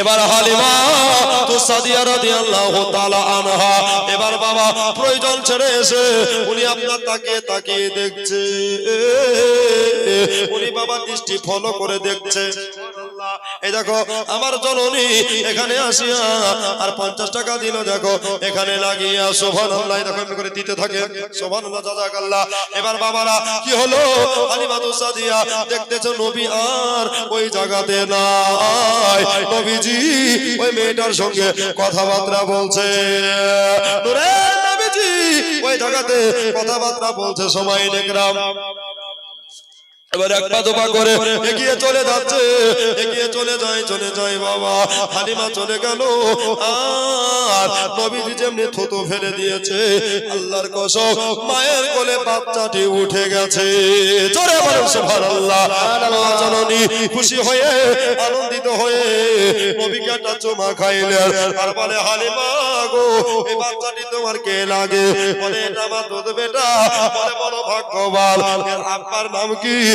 এবার হালিমা, তো সাদিয়া রাদিয়াল্লাহু তাআলা আনহা। এবার বাবা, প্রয়োজন ছেড়ে এসে উনি আপনার তাকে তাকিয়ে দেখছে। উনি বাবা দৃষ্টি ফলো করে দেখছে। এই দেখো, আমার জননী এখানে আসিয়া আর পঞ্চাশ টাকা দিল, দেখো, এখানে লাগিয়া শোভান আল্লাহ দেখো, এমনি করে দিতে থাকে। শোভান আল্লাহ এবার বাবারা, কি হলো? নবী আর ওই জায়গাতে নাই। নবীজি ওই মেয়েটার সঙ্গে কথাবার্তা বলছে। ওই জায়গাতে কথাবার্তা বলছে, সময় দেখলাম এবার এক পা দুপা করে এগিয়ে চলে যাচ্ছে। এগিয়ে চলে যায় চলে যায় বাবা। হালিমা চলে গেল। আর নবীজি যেমনি থুতু ফেলে দিয়েছে, আল্লাহর কসম, মায়ের কোলে বাচ্চাটি উঠে গেছে। চলে বলে, সুবহানাল্লাহ। মা জননী, খুশি হয়ে, আনন্দিত হয়ে নবীকে একটা চুমা খাইলেন। আর বলে, হালিমা গো, এই বাচ্চাটি তোমার কে লাগে? বলে, এটা আমার দুধ বেটা। বলে বড় ভাগ্যবান। আব্বার নাম কি?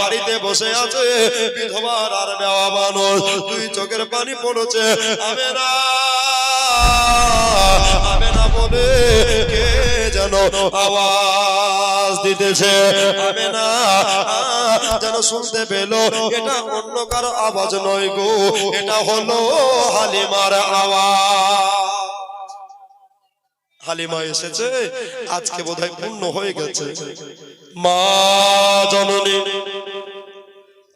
বাড়িতে বসে আছে, বিধবার আর বেওয়া মানুষ। দুই চোখের পানি পড়ছে। বলে কে যেন আওয়াজ দিতেছে? যেন শুনতে পেল, এটা অন্য কারও আওয়াজ নয় গো, এটা হলো হালিমার আওয়াজ। হালিমা এসেছে আজকে বোধহয় পূর্ণ হয়ে গেছে। মা জননী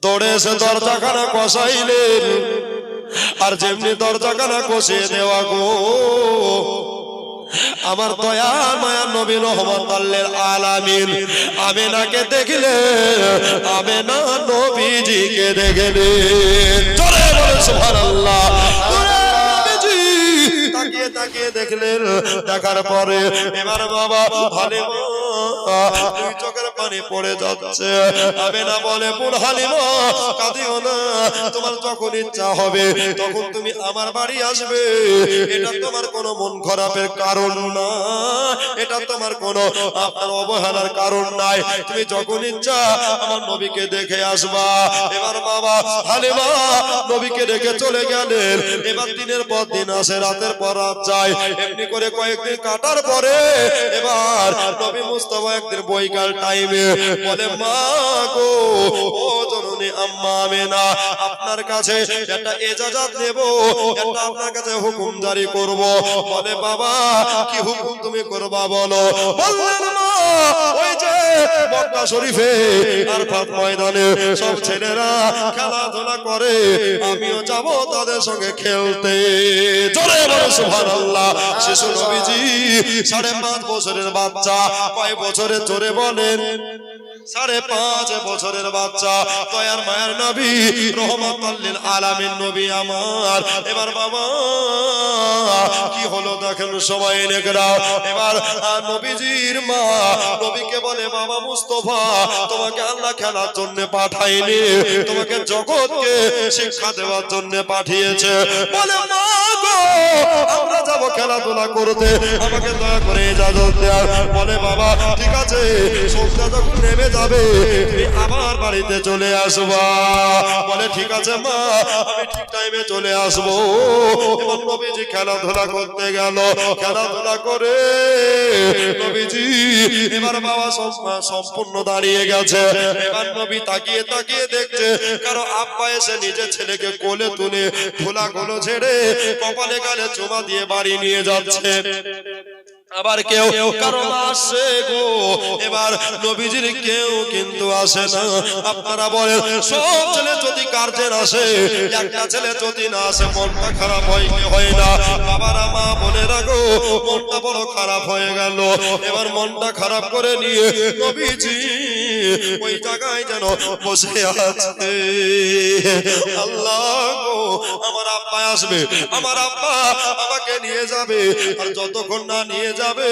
দৌড়ে এসে দরজাখানা কষাইলেন আর যেমনি দরজা দরজাখানা কষিয়ে দেওয়া গো আমার দয়া মায়া নবী রহমত আল্লের আলামিন আমেনাকে দেখলে আমেনা নবীজিকে দেখলে। চলে বলে সুবহানাল্লাহ। নবীজি তাকিয়ে তাকিয়ে দেখলেন দেখার পরে এবার বাবা ভালো চোখের পানি পড়ে যাচ্ছে। আমি না বলে পুর কাঁদিও না। তোমার যখন ইচ্ছা হবে, তখন তুমি আমার বাড়ি আসবে। এটা তোমার কোনো মন খারাপের কারণ না। এটা তোমার কোনো আপনার অবহেলার কারণ নাই। তুমি যখন ইচ্ছা, আমার নবীকে দেখে আসবা। এবার বাবা হালিমা নবীকে দেখে চলে গেলেন। এবার দিনের পর দিন আসে, রাতের পর রাত যায়। এমনি করে কয়েকদিন কাটার পরে এবার নবী মুস্তফা একদিন বৈকাল টাইমে বলে মা গো জননী আম্মা আমেনা। আপনার কাছে একটা এজাজত নেব একটা আপনার কাছে হুকুম জারি করব। বলে, বাবা, কি হুকুম তুমি করবা বলো। বললেন, মা, ওই যে মক্কা শরীফে আর ফাত ময়দানে সব ছেলেরা খেলাধুলা করে, আমিও যাব তাদের সঙ্গে খেলতে। চলে বলো, সুবহানাল্লাহ। শিশু নবীজি সাড়ে পাঁচ বছরের বাচ্চা, কয় বছরের চড়ে বলেন? সাড়ে পাঁচ বছরের বাচ্চা। দয়ার মায়ের নবী রহমতুল্লিল আলামিন নবী আমার। এবার বাবা, কি হলো দেখেন সবাই এবার নবীজির মা, নবীকে বলে, বাবা মুস্তফা, তোমাকে আল্লাহ খেলার জন্য পাঠাইনি। তোমাকে জগৎকে শিক্ষা দেওয়ার জন্য পাঠিয়েছে। বলে মা আমরা যাব খেলাধুলা করতে। আমাকে দয়া করে ইজাজত বলে, বাবা, ঠিক আছে সন্ধ্যা যখন নেমে যাবে আমার বাড়িতে চলে আসবা। বলে, ঠিক আছে, মা, আমি ঠিক টাইমে চলে আসব। নবীজি খেলাধুলা করতে গেল। খেলাধুলা করে নবীজি, এবার বাবা সম- সম্পূর্ণ দাঁড়িয়ে গেছে। এবার নবী তাকিয়ে তাকিয়ে দেখছে, কারও আব্বা এসে নিজের ছেলেকে কোলে তুলে খোলা গুলো ছেড়ে কপালে গালে চুমা দিয়ে বাড়ি নিয়ে যাচ্ছে। আবার কেউ কারণ আসে গো, এবার নবীজির কেউ কিন্তু আসে না। আপনারা বলেন, সব ছেলে যদি গার্জেন আসে, একটা ছেলে যদি না আসে, মনটা খারাপ হয় হয় না? বাবারা, মা বলে রাখো মনটা বড় খারাপ হয়ে গেল। এবার মনটা খারাপ করে নিয়ে নবীজি ওই জায়গায় যেন বসে আছে। আল্লাহ আমার আব্বা আসবে, আমার আব্বা আমাকে নিয়ে যাবে, আর যতক্ষণ না নিয়ে যাবে,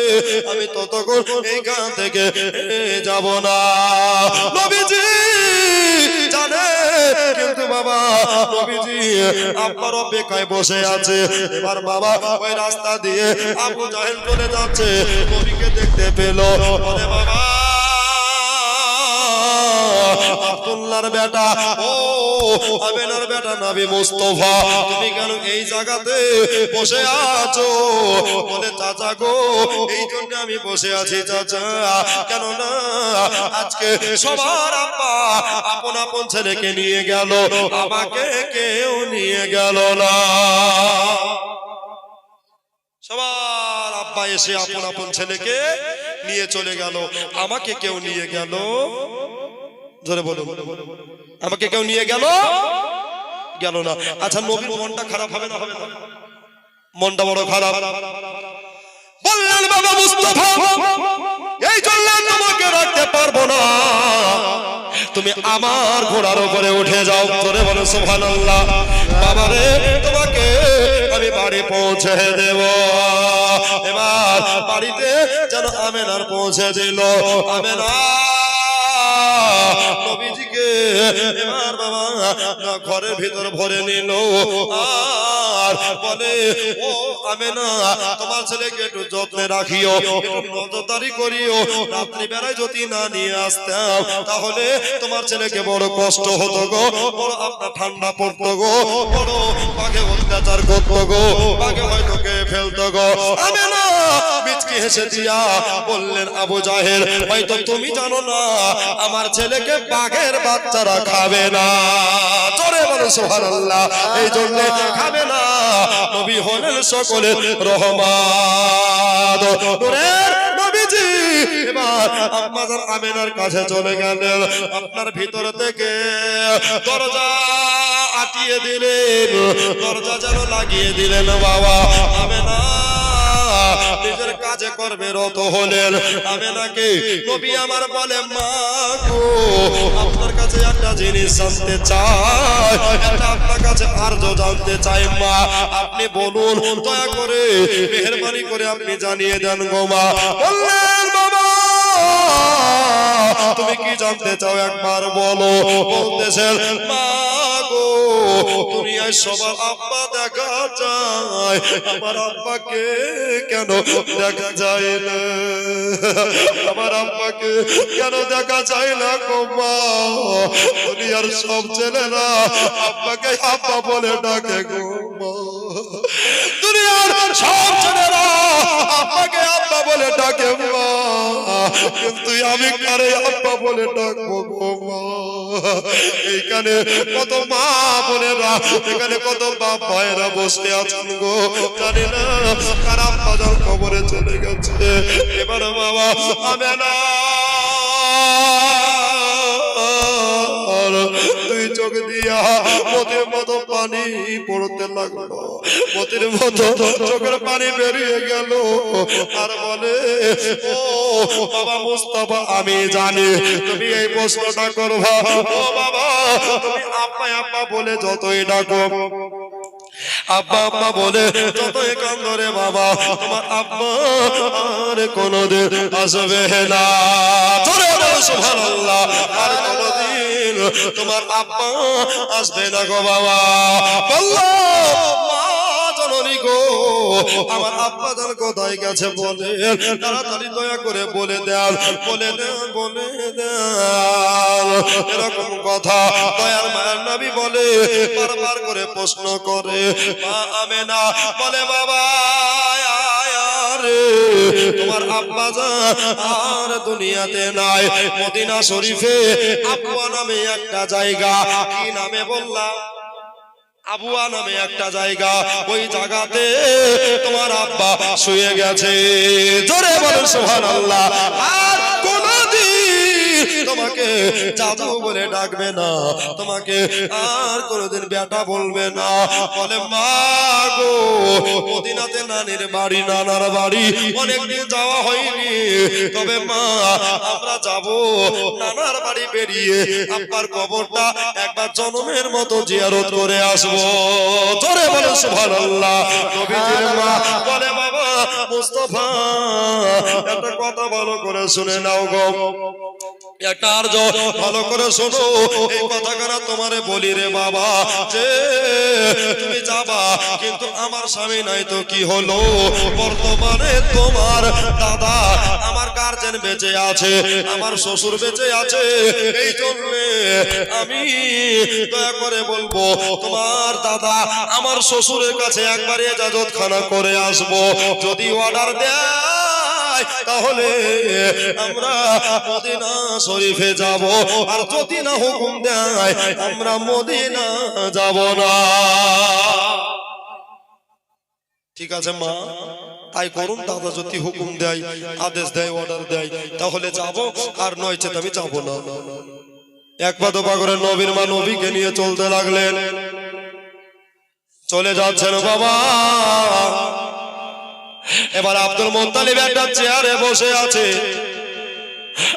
আমি ততক্ষণ এইখান থেকে যাব না। নবীজি জানে, কিন্তু বাবা, নবীজি আব্বার অপেক্ষায় বসে আছে। এবার বাবা ওই রাস্তা দিয়ে আবু জাহেল চলে যাচ্ছে, নবীকে দেখতে পেল। বাবা, আব্দুল্লাহর বেটা, ও আমেনার বেটা নবী মুস্তফা। তুমি কেন এই জায়গাতে বসে আছো? বলে, চাচা গো, এই জন্য আমি বসে আছি, চাচা। কেন না আজকে সবার আব্বা আপন আপন ছেলেকে নিয়ে গেল, আমাকে কেউ নিয়ে গেল না। সবার আব্বা এসে আপন আপন ছেলেকে নিয়ে চলে গেল, আমাকে কেউ নিয়ে গেল। জোরে বলো আমাকে কেউ নিয়ে গেল? গেল না। আচ্ছা নবীর মনটা খারাপ হবে না? হবে মনটা বড় খারাপ। বললেন, বাবা মুস্তফা, এই চললেন তোমাকে রাখতে পারব না। তুমি আমার ঘোড়ার উপরে উঠে যাও। ধরে বলো, সুবহানাল্লাহ। বাবা রে, তোমাকে আমি বাড়ি পৌঁছে দেব। এবার বাড়িতে যেন আমেনার পৌঁছে দিল। আমেনা নবীজিকে, এবার বাবা ঘরের ভিতর ভরে নিল। আর বলে, ও আমেনা, তোমার ছেলেকে একটু যত্নে রাখিও নজরদারি করিও। রাত্রি বেলায় যদি না নিয়ে আসতাম, তাহলে তোমার ছেলেকে বড় কষ্ট হতো গো, বড় আপনার ঠান্ডা পড়তো গো, বড় বাঘে অত্যাচার করতো গো, বাঘে হয়তো কে ফেলতো গো। আমেনা মিচকি হেসে দিয়া বললেন, আবু জাহেল হয়তো তুমি জানো না, আমার ছেলেকে বাঘের বাচ্চারা খাবে না। চলে বলো, সুবহানাল্লাহ। এই জন্য খাবে না। নবী হলেন সকলের রহমান এবার কাছে চলে গেলেন। আপনার ভিতর থেকে দরজা আটিয়ে দিলেন। দরজা যেন লাগিয়ে দিলেন, বাবা আমেনা নিজের কাজে করবে রত হলেন। আমি নাকি নবী আমার বলে, মা গো, আপনার কাছে একটা জিনিস জানতে চাই। একটা আপনার কাছে আর্য জানতে চাই, মা। আপনি বলুন, দয়া করে মেহরবানি করে আপনি জানিয়ে দেন গো, মা। বললেন, বাবা, তুমি কি জানতে চাও একবার বলো। বলতেছেন, মা সবার আব্বা দেখা যায়। আমার আব্বাকে কেন দেখা যায় না? আমার আব্বাকে কেন দেখা যায় না দুনিয়ার সব ছেলেরা আব্বাকে আব্বা বলে ডাকে গো মা। দুনিয়ার সব ছেলেরা আব্বাকে আব্বা বলে ডাকে মা। কিন্তু আমি কারে আব্বা বলে ডাকবো গো মা? এইখানে কত মা বোনেরা, এখানে কত বাপ ভাইয়েরা বসে আছেন গো? জানি না খারাপ বাজার খবরে চলে গেছে। এবার বাবা, আমি না। দুই চোখ দিয়া মতের মতো পানি পড়তে লাগল। মতের মতো চোখের পানি বেরিয়ে গেল। আর বলে, ও বাবা মুস্তাফা, আমি জানি তুমি এই প্রশ্নটা করবা। ও বাবা, তুমি আব্বা আব্বা বলে যতই ডাকো। আব্বা আব্বা বলে যতই কান্দরে বাবা, তোমার আব্বা আর কোনোদিন আসবে না। সুবহানাল্লাহ, আর কোনোদিন তোমার আব্বা আসবে না গো বাবা। বলল গো। আমার আব্বা জান কোথায় গেছে বলে, তাড়াতাড়ি দয়া করে বলে দেন বলে দেন বলে দেন এরকম কথা দয়ার মায়ের নবী বলে, বারবার করে প্রশ্ন করে। মা আমেনা বলে, বাবা তোমার আব্বা আর দুনিয়াতে নাই। মদিনা শরীফে আব্বা নামে একটা জায়গা, কি নামে বললাম? আবুয়া নামে একটা জায়গা। ওই জায়গাতে তোমার আব্বা শুয়ে গেছে। জোরে বলেন আল্লাহ আর কোনদিন তোমাকে জাদু বলে ডাকবে না। তোমাকে আর কোনোদিন বেটা বলবে না। বলে, মা গো, মদিনাতে নানির বাড়ি, নানার বাড়ি অনেকদিন যাওয়া হয়নি। তবে মা, আমরা যাব নানার বাড়ি বেরিয়ে আপনার কবরটা একবার জনমের মতো জিয়ারত করে আসব। জোরে বলে, সুবহানাল্লাহ। নবীজির মা বলে, বাবা, মুস্তাফা, একটা কথা ভালো করে শুনে নাও গো। একটা আর্য ভালো করে শোনো। এই কথাখানা তোমারে বলি রে বাবা যে তুমি যাবা কিন্তু আমার স্বামী নাই তো কি হলো? বর্তমানে তোমার দাদা আমার গার্জেন বেঁচে আছে আমার শ্বশুর বেঁচে আছে। এই জন্য আমি দয়া করে বলব তোমার দাদা আমার শ্বশুরের কাছে একবার এজাজত খানা করে আসব। যদি অর্ডার দেয় তাহলে আমরা মদিনা শরীফে যাব। আর যদি না হুকুম দেয়, আমরা মদিনা যাব না। ঠিক আছে, মা? তাই করুন, দাদা যদি হুকুম দেয়, আদেশ দেয় অর্ডার দেয়, তাহলে যাব, আর নয় চেত আমি যাব না। এক পা দোপা করে নবীর মা নবীকে নিয়ে চলতে লাগলেন। চলে যাচ্ছেন বাবা। এবার আব্দুল মোত্তালিব একটা চেয়ারে বসে আছে।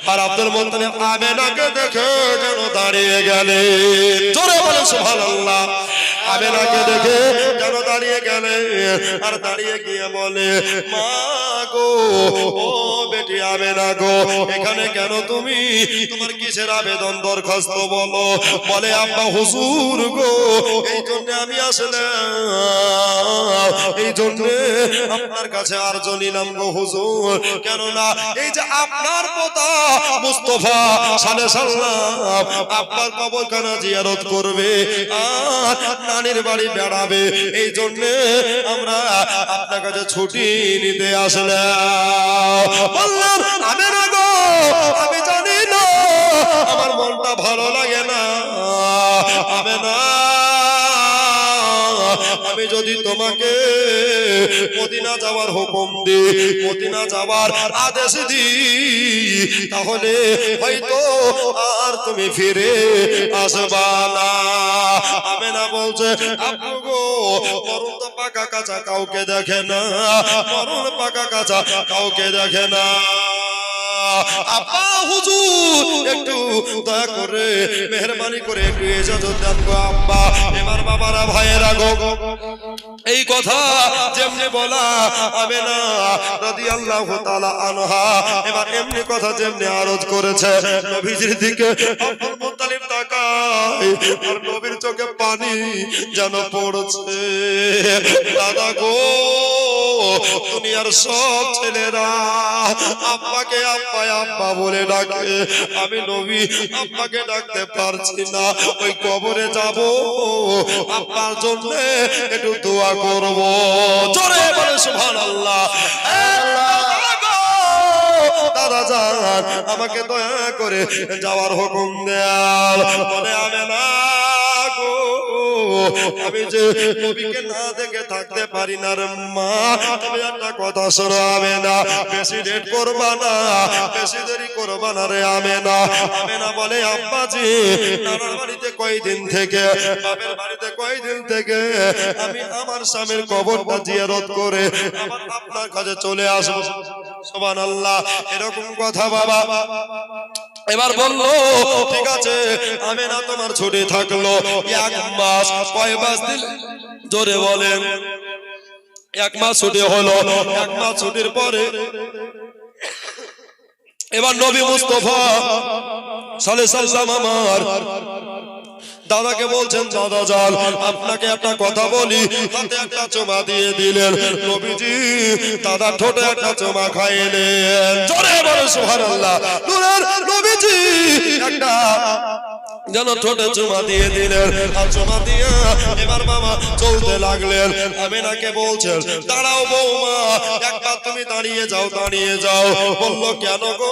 আর আব্দুল মোত্তালিব আমেনাকে দেখে যেন দাঁড়িয়ে গেলে। জোরে বলে, সুবহানাল্লাহ। আমেনাকে দেখে যেন দাঁড়িয়ে গেলে। আর দাঁড়িয়ে গিয়ে বলে, মা গো, ও গো। এখানে কেন তুমি? তোমার কিসের আবেদন দরখাস্ত বলো? বলে আব্বা, হুজুর গো, এই জন্য আমি এই জন্য আপনার কাছে নিলাম গো, হুজুর। কেননা এই যে আপনার পোতা মুস্তফা সালে সাল্লাম আপনার জিয়ারত করবে আর নানির বাড়ি বেড়াবে, এই জন্য আমরা আপনার কাছে ছুটি নিতে আসলাম। আমি জানি না। আমার মনটা ভালো লাগে না। আমি না আমি যদি তোমাকে মদিনা যাওয়ার হুকুম দি মদিনা যাওয়ার আদেশ দি তাহলে হয়তো আর তুমি ফিরে আসবা না। আমি না বলছে গো তো পাকা কাঁচা, কাউকে দেখে না। মরণ পাকা কাঁচা, কাউকে দেখে না। আপা, হুজুর, একটু দয়া করে, মেহরবানি করে একটু ইজাজত দেন গো আব্বা। এবার বাবারা, ভাইয়েরা গো। এই কথা যেমনি বলা হবে না, রাদিয়াল্লাহু তাআলা আনহা। এবার এমনি কথা যেমনি আরজ করেছে, নবীজির দিকে আব্দুল তাকায়, আর নবীর চোখে পানি যেন পড়ছে। দাদা গো। দুনিয়ার সব ছেলেরা আব্বাকে আব্বা আব্বা বলে ডাকে। আমি নবী, আব্বাকে ডাকতে পারছি না। ওই কবরে যাব। আব্বার জন্য একটু দোয়া করব। জোরে বলে সুবহানাল্লাহ। দাদা যান আমাকে দয়া করে যাওয়ার হুকুম দেয়াল বলে আমি না আমি যে নবীকে না দেখে থাকতে পারি না রে মা, তুমি একটা কথা শোনো আমি না বেশি লেট করবা না, বেশি দেরি করবা না রে আমি না আমি না বলে, আব্বাজি, নানার বাড়িতে কয়দিন থেকে, বাপের বাড়িতে কয়দিন থেকে আমি আমার স্বামীর কবরটা জিয়ারত করে আবার আপনার কাছে চলে আসব। সুবহানাল্লাহ, এরকম কথা বাবা। এবার বলল ঠিক আছে আমি না তোমার ছুটি থাকল। এক মাস কয় মাস দিল? জোরে বলেন। এক মাস ছুটি হলো এক মাস ছুটির পরে এবার নবী মুস্তফা সালে সাল্লাম আমার দাদাকে বলছেন, দাদা যান, আপনাকে একটা কথা বলি। হাতে একটা চোমা দিয়ে দিলেন। নবীজি দাদা ঠোঁটে একটা চোমা খাইলেন। জোরে বলে সুবহানাল্লাহ। নূরের নবীজি, একটা যেন ঠোঁটে চুমা দিয়ে দিলেন। আর চুমা দিয়ে এবার বাবা চলতে লাগলেন। আমিনাকে বলছেন দাঁড়াও বৌমা একবার তুমি দাঁড়িয়ে যাও দাঁড়িয়ে যাও। বলল কেন গো?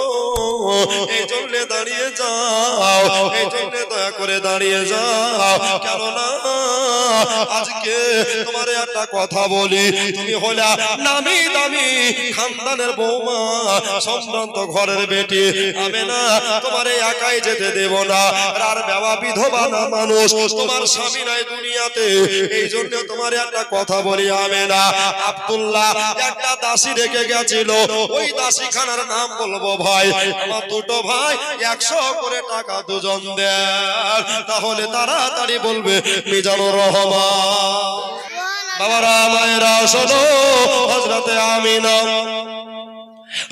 এই জন্য দাঁড়িয়ে যাও এই জন্য দয়া করে দাঁড়িয়ে যাও। কেননা আজকে তোমার একটা কথা বলি। তুমি হলা নামি দামি খানদানের বৌমা সম্ভ্রান্ত ঘরের বেটি। আমি না তোমার একাই যেতে দেব না। আর বাবা বিধবা না মানুষ, তোমার স্বামী নাই দুনিয়াতে। এই জন্য তোমার একটা কথা বলি আমি না আব্দুল্লাহ একটা দাসী রেখে গেছিল। ওই দাসী খানার নাম বলব ভাই, আমার দুটো ভাই একশো করে টাকা দুজন দেন। তাহলে তাড়াতাড়ি বলবে, মিজানুর রহমান। বাবারা, মায়েরা, শোনো হজরতে আমিনা।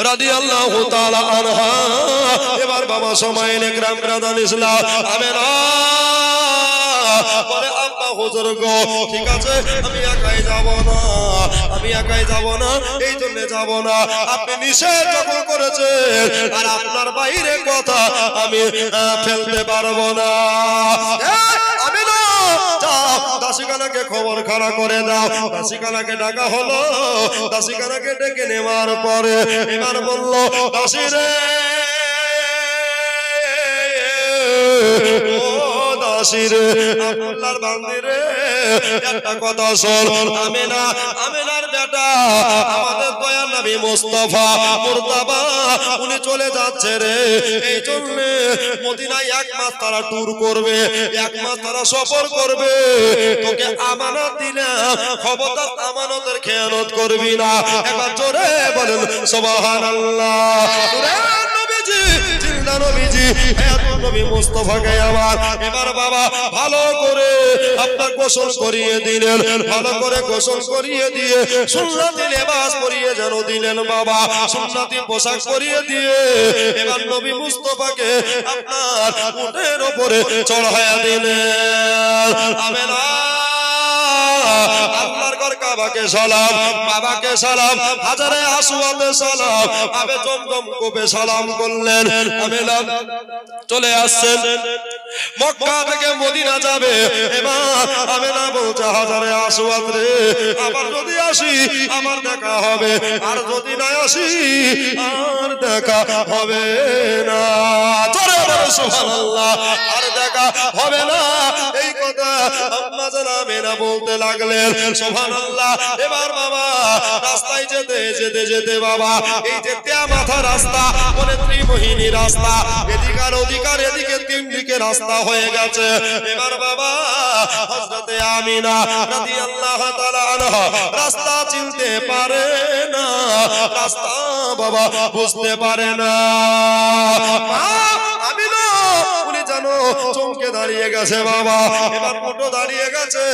রাদিয়াল্লাহু তাআলা এবার বাবা সময় গ্রাম গ্রাদান ইসলাম। আমি একাই যাব না, আমি একাই না, এই না। আপনি নিষেধ যখন আর আপনার বাইরে কথা আমি ফেলতে পারব না। দাসিকানাকে খবর খারাপ করে দাও। দাসিকানাকে ডাকা হলো। দাসিকানাকে ডেকে নেওয়ার পরে এবার বলল, দাসি রে রে। আল্লাহর একটা কথা শোন। আমেনা, আমেনার বেটা, আমাদের নবী মুস্তাফা মুর্তাবা উনি চলে যাচ্ছে রে। এই জন্য মদিনায় এক মাস তারা ট্যুর করবে, এক মাস তারা সফর করবে। তোকে আমানত দিলাম খবরদার আমানতের খেয়ানত করবি না। একবার জোরে বলেন, সুবহানাল্লাহ। নবীজি এত নবী মুস্তাফাকে আমার। এবার বাবা, ভালো করে আপনার গোসল করিয়ে দিলেন, ভালো করে গোসল করিয়ে দিয়ে সুন্নতি লেবাস পরিয়ে যেন দিলেন বাবা, সুন্নতি পোশাক পরিয়ে দিয়ে এবার নবী মুস্তাফাকে আপনার উটের উপরে চড়াইয়া দিলেন। আমেনা আল্লাহর ঘর কাবাকে সালাম, বাবাকে সালাম, হাজারে আসুয়াতে সালাম। আবে জমজম কোপে সালাম করলেন। আমেনা চলে আসছেন। মক্কা থেকে মদিনা যাবে। এবার আমেনা বলছে হাজারে আসুয়াত রে। আবার যদি আসি আমার দেখা হবে। আর যদি না আসি আর দেখা হবে না। জোরে বলো সুবহানাল্লাহ। আর দেখা হবে না। এই কথা আম্মা জানা মেনা বলতে লাগলেন। সুবহানাল্লাহ। এবার বাবা রাস্তায় যেতে যেতে যেতে বাবা এই যে তেয়া মাথা রাস্তা মানে ত্রিমোহিনী রাস্তা এদিকে আর ওদিকার রাস্তা হয়ে গেছে। এবার বাবা হযরতে আমিনা রাদিয়াল্লাহু তাআলা আনহা রাস্তা চিনতে পারে না। রাস্তা বাবা বুঝতে পারে না। মা, চমকে দাঁড়িয়ে গেছে বাবা। এবার মোটো দাঁড়িয়ে গেছে।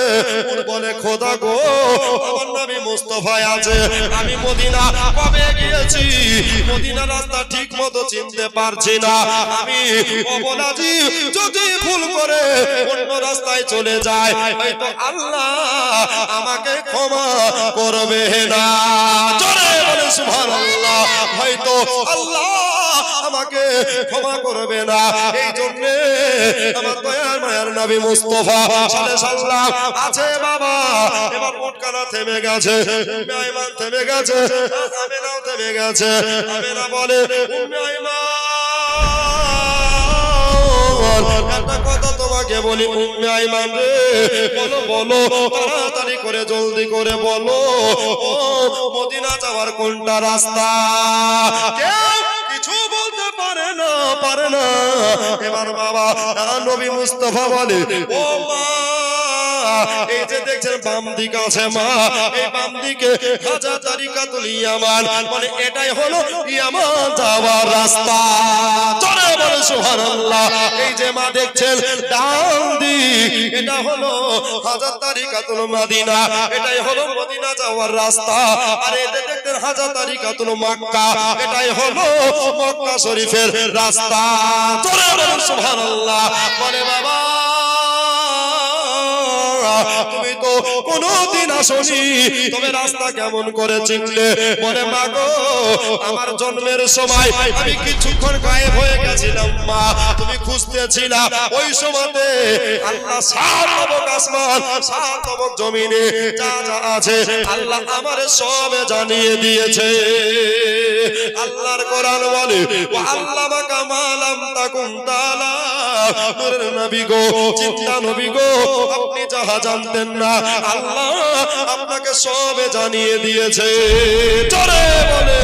বলে, খোদা গো, আমার নামে মুস্তফায় আছে। আমি মদিনা কবে গিয়েছি? মদিনা রাস্তা ঠিক মতো চিনতে পারছি না। আমি অবলাজি, যদি ভুল করে অন্য রাস্তায় চলে যায়, হয়তো আল্লাহ আমাকে ক্ষমা করবে না। জোরে বলে, সুবহানাল্লাহ। হয়তো আল্লাহ আমাকে ক্ষমা করবে না। এই জন্য আমার দয়ার মায়ার নবী মুস্তফা আছে বাবা। এবার মোটকানা থেমে গেছে মেহমান থেমে গেছে, আমেনাও থেমে গেছে। আমেনা বলে উম্মে আইমান কথা তোমাকে বলি উম্মে আইমান রে। বলো বলো, তাড়াতাড়ি করে, জলদি করে বলো মদিনা যাওয়ার কোনটা রাস্তা? না পারে না। এবার বাবা নবী মুস্তফা বলে ও মা এই যে দেখছেন, বাম আছে মা। এই বাম দিকে হাজার তারিকাতুল ইয়ামান মানে এটাই হলো যাওয়ার রাস্তা। চলে বলে এই যে মা দেখছেন, ডান এটা হলো হাজার তারিকাতুল মদিনা। এটাই হলো মদিনা যাওয়ার রাস্তা। আর এই হাজার তারিকাতুল মক্কা। এটাই হলো মক্কা শরীফের রাস্তা। চলে বলে বলে বাবা তুমি তো কোনদিন আসনি। তবে রাস্তা কেমন করে চিনলে? বলে, মা আমার জন্মের সময় আমি কিছুক্ষণ গায়েব হয়ে গেছিলাম, মা। তুমি খুঁজতেছিলা ওই সময়তে আল্লাহ সাত তবক আসমান, সাত জমিনে যা যা আছে, আল্লাহ আমার সব জানিয়ে দিয়েছে। আল্লাহর কোরআন বলে ও আল্লাহ কামালাম তাকুম তালা। নবী গো, চিন্তা নবী গো, আপনি যাহা জানতেন না, আল্লাহ আপনাকে সবে জানিয়ে দিয়েছে। চলে বলে।